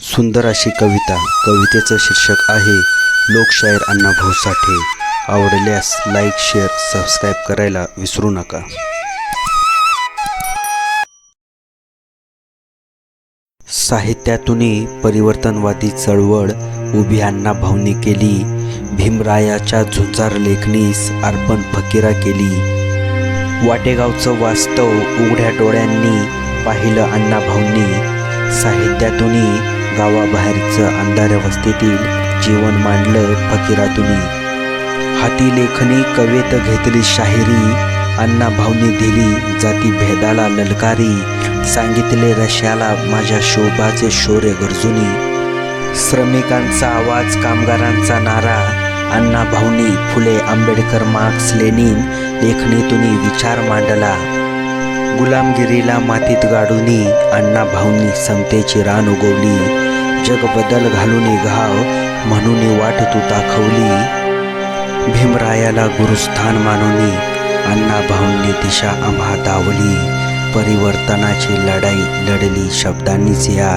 सुंदर अशी कविता. कवितेचं शीर्षक आहे लोकशाहीर अण्णाभाऊ साठे. आवडल्यास लाईक शेअर सबस्क्राईब करायला विसरू नका. साहित्यातूनही परिवर्तनवादी चळवळ उभी अण्णाभाऊंनी केली. भीमरायाच्या झुंजार लेखनीस अर्पण फकीरा केली. वाटेगावचं वास्तव उघड्या डोळ्यांनी पाहिलं अण्णाभाऊंनी साहित्यातूनही गावाबाहेरचं अंधार अवस्थेतील जीवन मांडलं फकीरातुनी. हाती लेखनी कवेत घेतली शाहिरी अण्णाभाऊंनी दिली जाती भेदाला ललकारी सांगितले रश्याला माझ्या शोभाचे शौर्य गरजुनी. श्रमिकांचा आवाज कामगारांचा नारा अण्णाभाऊंनी फुले आंबेडकर मार्क्स लेनिन लेखणीतून विचार मांडला. गुलामगिरीला मातीत गाडूनी अण्णाभाऊंनी समतेची रान उगवली. जग बदल घालून घाव म्हणून वाट तू दाखवली. भीमरायाला गुरुस्थान मानूनी अण्णाभाऊंनी दिशा आम्हा दावली. परिवर्तनाची लढाई लढली शब्दांनीच या.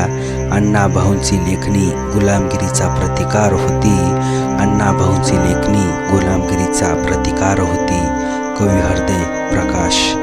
अण्णाभाऊंची लेखणी गुलामगिरीचा प्रतिकार होती. अण्णाभाऊंची लेखणी गुलामगिरीचा प्रतिकार होती. कवी हृदय प्रकाश.